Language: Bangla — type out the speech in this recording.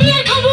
দিয়ে খাব।